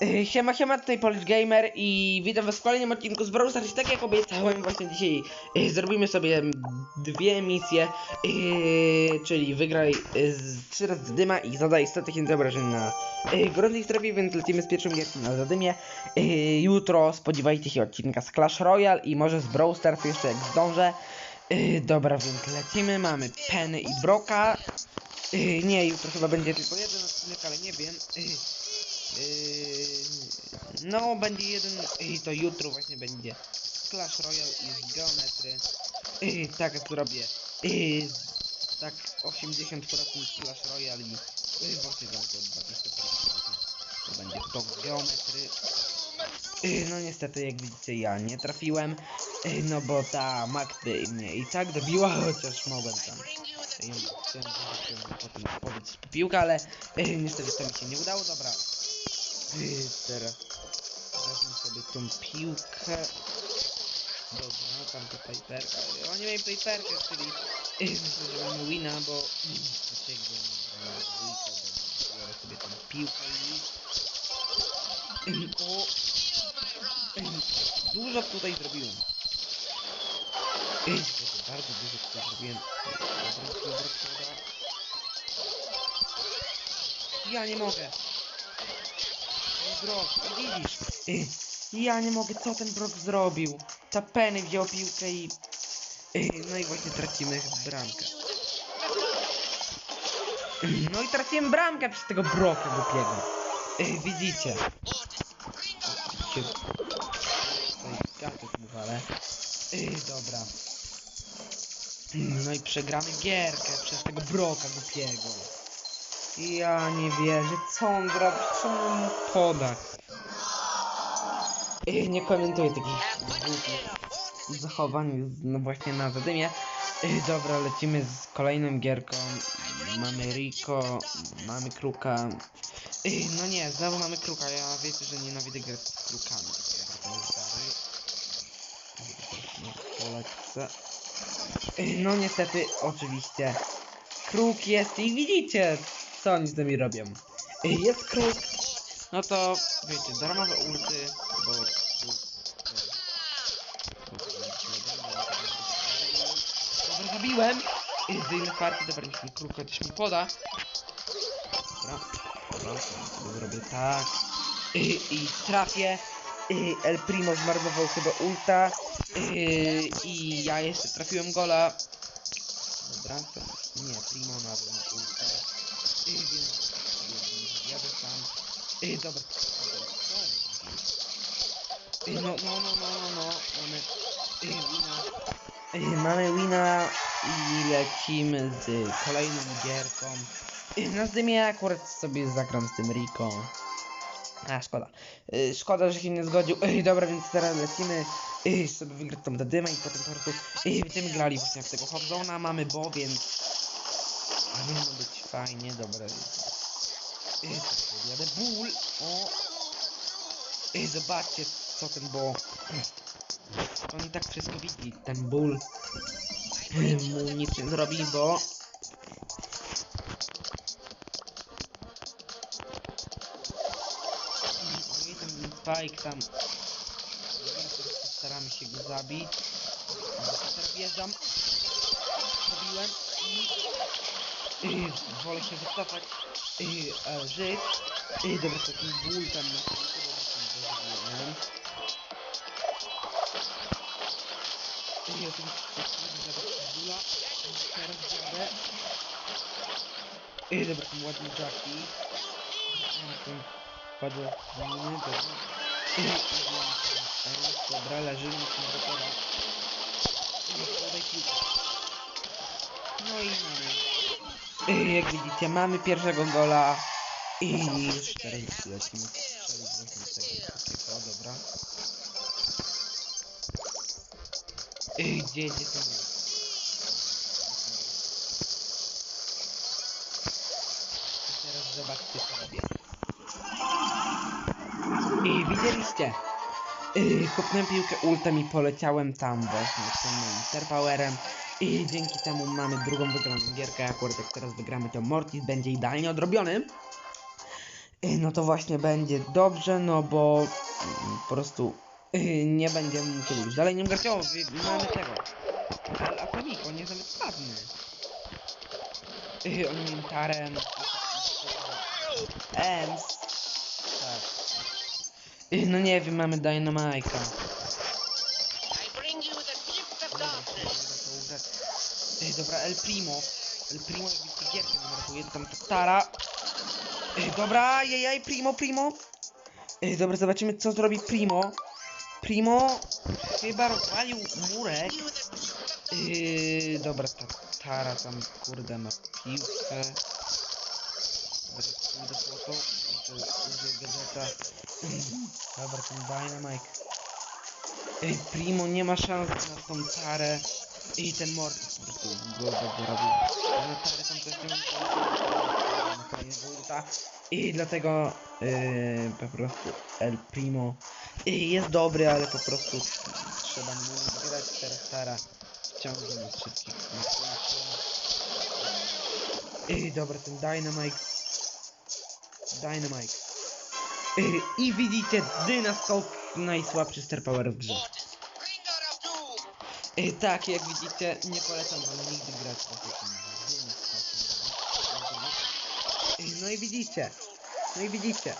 Yy, Siema, siema, tutaj Polish Gamer i witam was w kolejnym odcinku z Brawl Stars. Tak jak obiecałem, właśnie dzisiaj yy, zrobimy sobie dwie misje, yy, czyli wygraj trzy razy dyma i zadaj 100 tysięcy obrażeń na gorącej strefie, więc lecimy z pierwszym gierką na zadymie. Jutro spodziewajcie się odcinka z Clash Royale i może z Brawl Stars jeszcze jak zdążę. Dobra, więc lecimy, mamy Penny i Broka. Nie, jutro chyba będzie tylko jeden odcinek, ale nie wiem. Yy, Yy, no, będzie jeden i to jutro właśnie będzie Clash Royale i z Geometry. Yy, tak jak robię. Yy, tak 80% Clash Royale i yy, właśnie tam to 20%. To będzie to Geometry. Yy, no niestety jak widzicie ja nie trafiłem. Yy, no bo ta Magdy mnie i tak dobiła, chociaż mogłem tam chciałem potem pobić z piłka, ale yy, niestety to mi się nie udało. Dobra, Yy, teraz wezmę sobie tą piłkę. Dobra, tam to paperka. Oni mają paperkę, czyli yy, myślę, że mamy wina, bo to się gdzie mamy dwójkę, dobra, biorę sobie tą piłkę i... Yy, o! Yy, dużo tutaj zrobiłem. To bardzo dużo tutaj zrobiłem. Dobra, dobra, dobra. Ja nie mogę. Brok, widzisz? Ja nie mogę, co ten Brok zrobił? Ta Penny wziął piłkę i... No i właśnie tracimy bramkę. No i traciłem bramkę przez tego Broka głupiego. Y, Widzicie? Walę. Y, Dobra. No i przegramy gierkę przez tego Broka głupiego. Ja nie wierzę, co on zrobił, co on mu podać. Ej, Nie komentuję takich głupich zachowań, no właśnie na zadymie. Dobra, lecimy z kolejną gierką. Mamy Rico, mamy Kruka. No nie, znowu mamy Kruka, ja wiecie, że nienawidzę grać z Krukami. Polecę. No niestety, oczywiście. Kruk jest i widzicie, co oni z nami robią. Jest kruk, no to wiecie, darmowe ulty, bo. Dobra, zabiłem! Ej, Wyjmę partii, dobra, niech mi kruk mi poda. Dobra, dobra, sobie zrobię tak. Ej, I trafię. Ej, El Primo zmarnował chyba ulta. Ej, I ja jeszcze trafiłem gola. Dobra, to nie, Primo na ulta. Więc jadę sam. Ej, dobra. Ej, no, no, no, no, no, no, mamy ej, wina. Ej, mamy wina i lecimy z kolejną gierką. Ej, na zdymie akurat sobie zagram z tym Rico. A, szkoda. Ej, szkoda, że się nie zgodził. Ej, dobra, więc teraz lecimy ej, sobie wygrać tą dymę i potem po prostu ej, będziemy grali właśnie w tego Hobzona, mamy bo, więc powinno być fajnie, dobra. Ej, to jadę ból, o! Ej, zobaczcie, co ten bo... On i tak wszystko widzi, ten ból. Mu nic nie zrobi, bo... I ten Spike tam... Postaramy się go zabić. Teraz wjeżdżam. Zabiłem i... Wolę się wycofać. Yy, a żyć. Yy, dobra, ten ból tam na. Yy, oczywiście zabrać bóla. Teraz jadę. Yy, dobra, tam ładny Jackie. Tam padło miny, dobra. Dobra, leży, nic nie zapada. Yy, podaj piłkę. No i mamy. Yy, Jak widzicie, mamy pierwszego gola. I już teraz lecimy takiego, dobra. Yy, Gdzie, gdzie to było? I teraz zobaczcie sobie. I widzieliście? Yy, kopnąłem piłkę ultem i poleciałem tam właśnie z tym moim Interpowerem. I dzięki temu mamy drugą wygraną gierkę. Akurat jak teraz wygramy to Mortis będzie idealnie odrobiony. y, no to właśnie będzie dobrze, no bo mm, po prostu y, nie będziemy musieli już dalej nim grać. O, mamy tego. Ale Atomiko, nie jest nawet. Y, on nim tarem. Ems. Tak. No nie wiem, mamy Dynamike'a. Dobra, El Primo. El Primo jak widzicie gierkę numeruje, tam ta Tara. Ej, dobra, jejaj, Primo, Primo. Dobra, zobaczymy co zrobi Primo. Primo chyba rozwalił murek. Dobra, ta Tara tam kurde ma piłkę. Dobra, pójdę po to. to Użyję gadżeta. Dobra, ten Dynamite. Ej, Primo nie ma szans na tą Tarę. I ten prostu go zabiorał. Na Tarę tam ma na kolejnego ulta. I dlatego yy, po prostu El Primo yy, jest dobry, ale po prostu trzeba mu grać teraz Tara. Ciągle nas wszystkich. Yy, dobra, ten Dynamite. Dynamite. I widzicie, Dynaskop najsłabszy Star Power w grze. Yy, tak, jak widzicie, nie polecam wam nigdy grać takim Dynaskopie. Yy, No i widzicie. No i widzicie.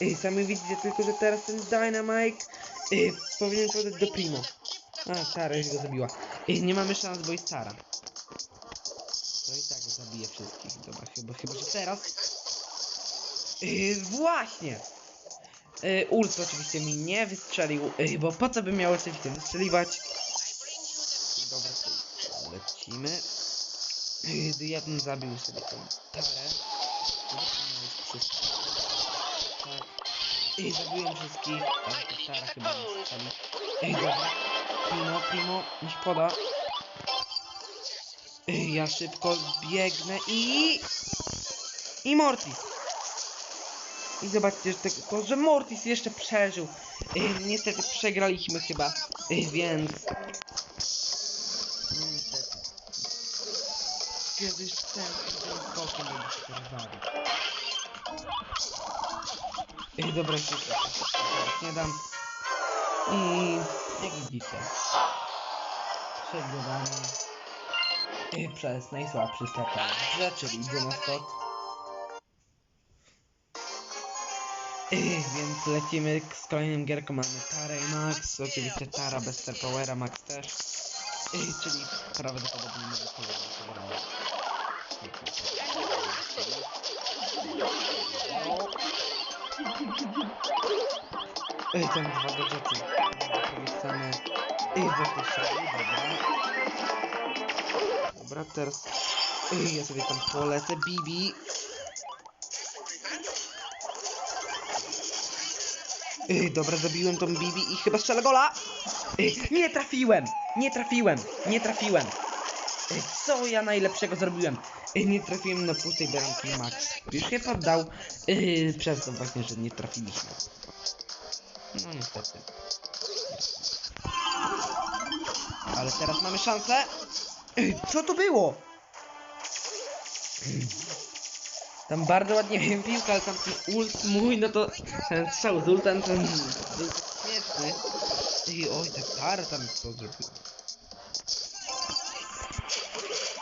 Yy, sami widzicie tylko, że teraz ten Dynamite yy, powinien podać do Primo. A, Tara już go zabiła. Yy, nie mamy szans, bo jest Tara. To i tak zabije wszystkich. Dobra, chyba, chyba że teraz. Yy, właśnie! Ult oczywiście mi nie wystrzelił, bo po co by miał oczywiście wystrzeliwać? I bring you the gift Dobra, of to darkness. Lecimy. Ja bym zabił sobie tą tarę. Tak. Yy, zabiłem wszystkich, ale ta tara chyba nie. Ej, dobra. Primo, Primo, niech poda. Ej, ja szybko biegnę i... I Mortis. I zobaczcie, że że Mortis jeszcze przeżył. Ej, niestety przegraliśmy chyba, Ej, więc... Kiedyś ten, ten skokiem będzie się rozwalił. Ej, dobra, już nie dam. I jak widzicie, przegrywamy y, przez najsłabszy starter w grze, czyli Dynaskok. Y, Więc lecimy z kolejnym gierką, mamy Tara i Max, oczywiście Tara bez Star Powera, Max też. Czyli prawdopodobnie tyle do wygrania. Ej, tam dwa gadżety. Polecamy. Ej, zapraszamy, dobra. Dobra, teraz... Ej, ja sobie tam polecę, Bibi. Ej, dobra, zabiłem tą Bibi i chyba strzelę gola! Ej, nie trafiłem! Nie trafiłem! Nie trafiłem! Co ja najlepszego zrobiłem? Nie trafiłem na pustej bramki Max. Już się poddał przez to właśnie, że nie trafiliśmy. No niestety. Ale teraz mamy szansę. Co to było? Tam bardzo ładnie wiem piłka, ale tam ten ult mój, no to ten strzał z ultem ten tak śmieszny. I oj, tak Tara tam co zrobił.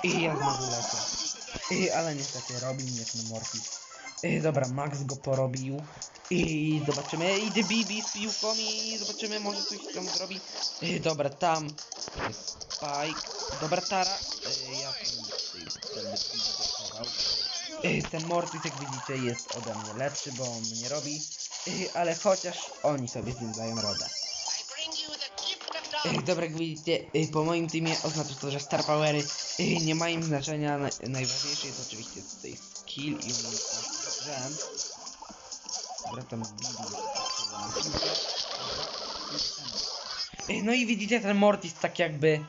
I ja znowu lecę. I, ale niestety robi mnie ten Mortis. I, dobra, Max go porobił. I zobaczymy, idzie Bibi z piłką i zobaczymy, może coś tam zrobi. I, dobra, tam jest Spike. Dobra, Tara. I, ja będę blokował. I, ten Mortis, jak widzicie, jest ode mnie lepszy, bo on nie robi. I, ale chociaż oni sobie z nim dają radę. Dobra, jak widzicie, ej, po moim teamie oznacza to, że Star Powery ej, nie mają znaczenia. Na, najważniejsze jest oczywiście tutaj skill i umiejętność. Dobra, tam. Ej, No i widzicie, ten Mortis tak jakby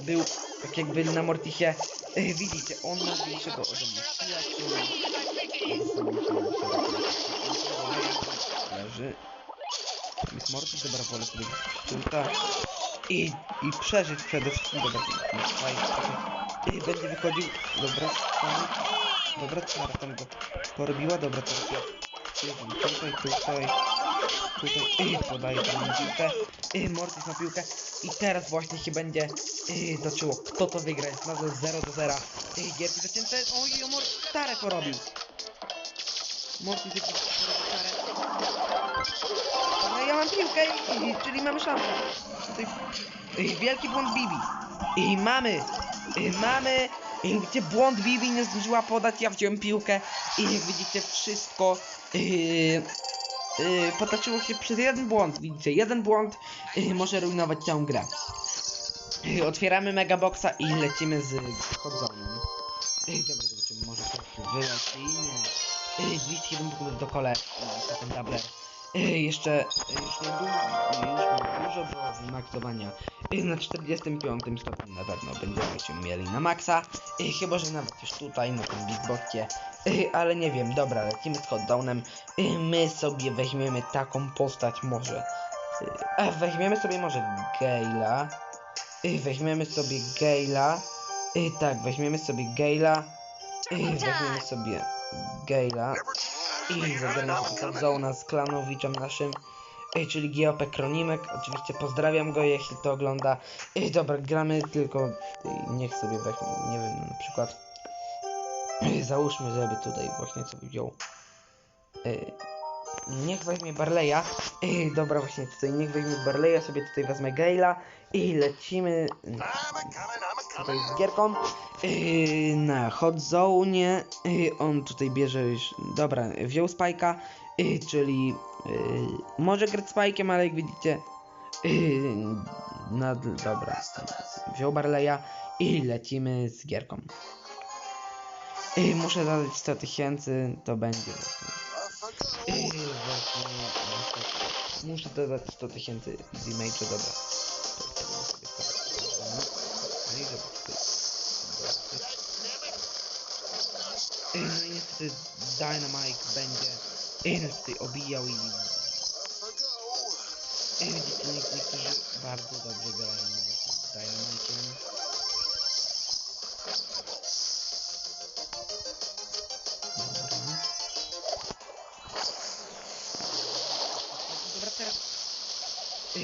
był tak jakby na Mortisie. Widzicie, on ma większego ode mnie leży. Jest Mortis, dobra, wolę sobie szczyta. I, I przeżyć przede wszystkim, dobra, i, i, będzie wychodził, dobra, stąd. Dobra, Tara tam go porobiła, dobra, teraz ja tutaj, tutaj, tutaj, i podaję tam na piłkę, i Mortis na piłkę i teraz właśnie się będzie i toczyło, kto to wygra, jest nadal 0 do 0, i gierki zacięte, oj, o Mortis Tarę porobił, Mortis jakiś porobił Tarę, no ja mam piłkę, i, czyli mamy szansę, i wielki błąd Bibi, i mamy, i mamy, i gdzie błąd Bibi nie zdążyła podać, ja wziąłem piłkę i jak widzicie wszystko yy, yy, potoczyło się przez jeden błąd. Widzicie, jeden błąd yy, może rujnować całą grę. Yy, otwieramy megaboxa i lecimy z chodzonem. Yy, dobra, zobaczymy, może coś wyleci. Nie. Yy, 207 punktów do kole za ten tablet. Yy, jeszcze, już nie dużo, dużo do wymaksowania. Yy, na 45 stopniu na pewno będziemy się mieli na maksa. Chyba, że nawet już tutaj na tym bigboxie. Yy, ale nie wiem, dobra, lecimy z hotdownem. My sobie weźmiemy taką postać może. Weźmiemy sobie może. Yy, weźmiemy sobie. Yy, tak, weźmiemy sobie Gale'a. Yy, weźmiemy sobie Gale'a. I zagramy Zona z Klanowiczem naszym, czyli GOP Kronimek. Oczywiście pozdrawiam go, jeśli to ogląda. Y, dobra, gramy tylko, niech sobie weźmie, nie wiem, na przykład, załóżmy, żeby tutaj właśnie sobie wziął, niech weźmie Barleya. Y, dobra, właśnie tutaj, niech weźmie Barleya, sobie tutaj wezmę Gale'a i lecimy y, tutaj z gierką yy, na hot zone. Yy, on tutaj bierze już. Dobra, wziął spajka, czyli może grać spajkiem, ale jak widzicie. Yy, no dobra, wziął Barleya i lecimy z gierką. Yy, muszę dodać 100 tysięcy, to będzie właśnie. Yy, właśnie, właśnie. Muszę dodać 100 tysięcy z image, dobra. Tak. No i dobra, No niestety Dynamite będzie no tutaj obijał i widzicie, niek- niektórzy bardzo dobrze grają z Dynamite'em.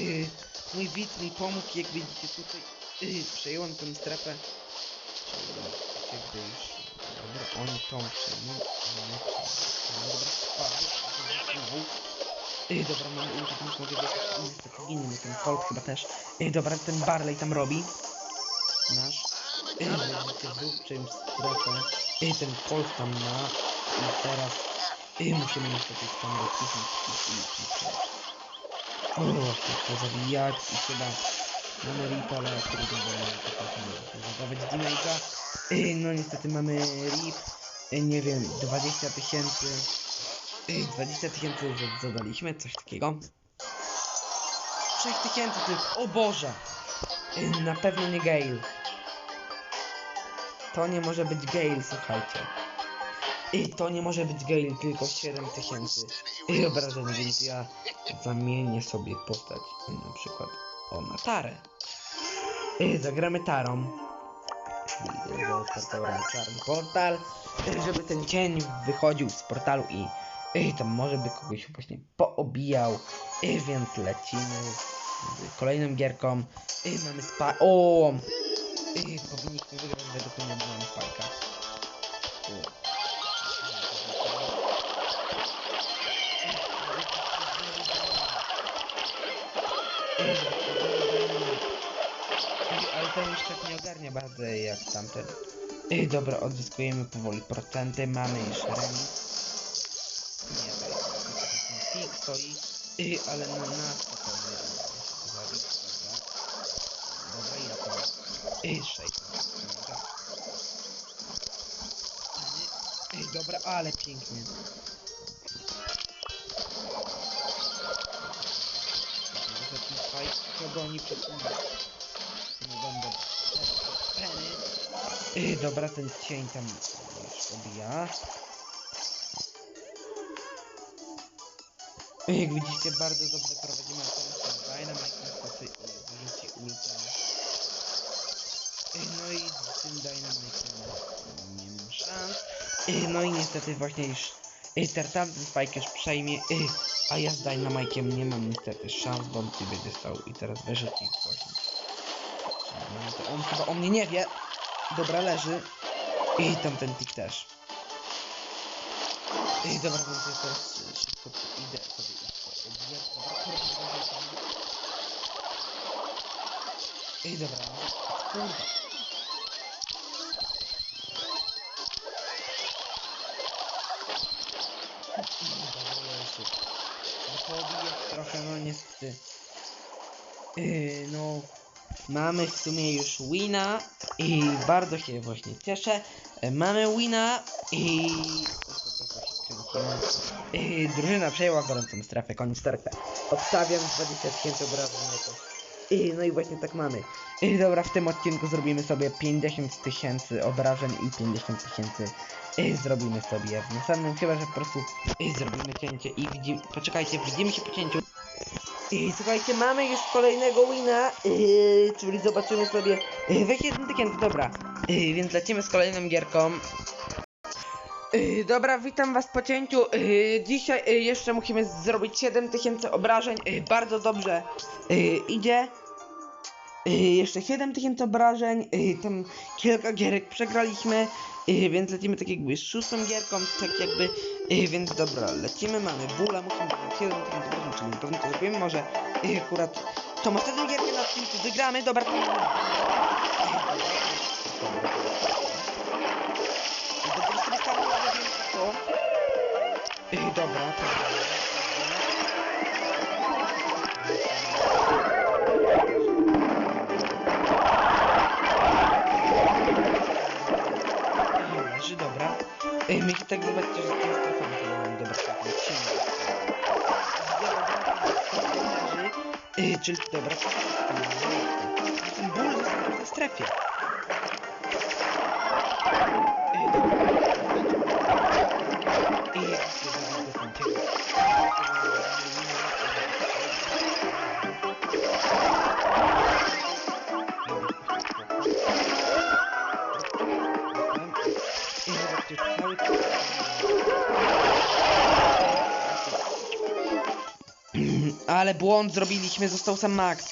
Yy, mój widz mi pomógł, jak widzicie tutaj yy, przejąłem tę strefę. Czyli jakby już Dobra, oni tą przejmą, przejmą. Dobra, spadł. Ej, dobra, mam już mogę wjechać niestety inny, ten Colt chyba też. Dobra, ten Barley tam robi. Nasz. Widzicie, zróbcie im strefę. Ej, ten Colt tam ma. I teraz... Ej, musimy niestety tam docisnąć i przejść. O, właśnie, to zabijać i chyba... Mamy Ripa, ale zadawać damage'a. Ej, No niestety mamy RIP, Ej, nie wiem, 20 tysięcy, Ej, 20 tysięcy z- zadaliśmy, coś takiego. 6 tysięcy tylko, o Boże! Ej, Na pewno nie Gale. To nie może być Gale, słuchajcie. I to nie może być Gale, tylko 7 tysięcy. I obrażeń, więc ja zamienię sobie postać na przykład o na Tarę. I zagramy Tarą. I Zastartowałem czarny portal, żeby ten cień wychodził z portalu i, i tam może by kogoś właśnie poobijał. I więc lecimy z kolejną gierką. I mamy spa... O! I powinniśmy wygrać według mnie, spajka. Już tak nie ogarnia bardzo jak tamten. Ej, dobra, odzyskujemy powoli procenty, mamy już remis. Nie, to jest pik stoi. Ej, ale na nas to zabić, dobra. Ile to? Ej, 6. Dobra. Ej, dobra, ale pięknie. Spike, co goni przed nami. Ej, dobra, ten cień tam już obija. Ej, Jak widzicie, bardzo dobrze prowadzimy ten Dynamite niestety i wyrzuci ultę. No i z tym Dynamite nie mam szans. No i niestety właśnie już ten tamten Spike już przejmie, a ja z Dynamite'iem nie mam niestety szans, bo on tu będzie stał i teraz wyrzuci właśnie. No to on chyba o mnie nie wie. Dobra, leży. I tamten tik też. I dobra, więc ja teraz y, szybko idę sobie i. Dobra, leży. Wychodzi trochę, no niestety. Yy, no, mamy w sumie już wina i bardzo się właśnie cieszę. E, Mamy wina i... Yy, drużyna przejęła gorącą strefę, koniec strefę. Obstawiam 20 tysięcy to. Yy, no i właśnie tak mamy. Yy, dobra, w tym odcinku zrobimy sobie 50 tysięcy obrażeń i 50 tysięcy zrobimy sobie w następnym, chyba że po prostu zrobimy cięcie i widzimy... Poczekajcie, widzimy się po cięciu. I słuchajcie, mamy już kolejnego wina, yy, czyli zobaczymy sobie. Yy, weź jeden dobra. Yy, więc lecimy z kolejną gierką. Yy, dobra, witam was po cięciu. Yy, dzisiaj yy, jeszcze musimy zrobić 7000 obrażeń. Yy, bardzo dobrze yy, idzie. Yy, jeszcze 7000 obrażeń. Yy, tam kilka gierek przegraliśmy. Yy, więc lecimy tak jakby z szóstą gierką, tak jakby. Yy, więc dobra, lecimy, mamy bóla, musimy zrobić 7000 obrażeń, czyli na pewno to zrobimy. Może yy, akurat tą ostatnią gierkę na odcinku wygramy. Dobra, to... Dobra, sobie stałem na to. Yy, dobra, to... Leży, dobra. Się tak zobaczcie, że to jest czyli dobra. Ten ból został w strefie. Ej, dobra. Ale błąd zrobiliśmy, został sam Max.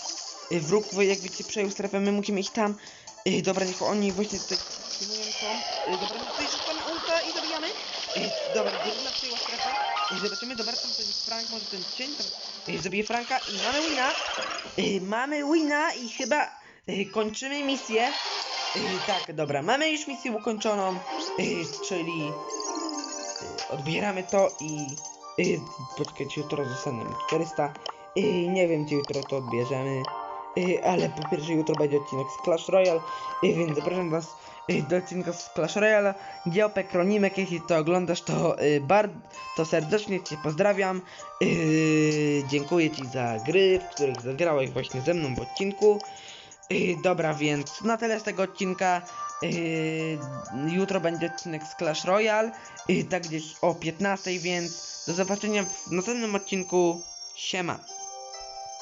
Y, Wróg, jak wiecie, przejął strefę, my musimy iść tam. Y, Dobra, niech oni właśnie tutaj. Y, Dobra, tutaj rzucamy ulta i zabijamy. Dobra, drużyna przejęła strefę. Zobaczymy, dobra, tam jest Frank, może ten cień tam zabije Franka i mamy wina. Mamy wina i chyba kończymy misję. Tak, dobra, mamy już misję ukończoną, czyli odbieramy to i poczekajcie, jutro zostanę 400. Y, nie wiem, czy jutro to odbierzemy, y, ale po pierwsze jutro będzie odcinek z Clash Royale, y, więc zapraszam was y, do odcinka z Clash Royale. Geopek Ronimek, jeśli to oglądasz, to bardzo to serdecznie cię pozdrawiam. Dziękuję ci za gry, w których zagrałeś właśnie ze mną w odcinku. Dobra, więc na tyle z tego odcinka. Jutro będzie odcinek z Clash Royale, tak gdzieś o 15, więc do zobaczenia w następnym odcinku. Siema.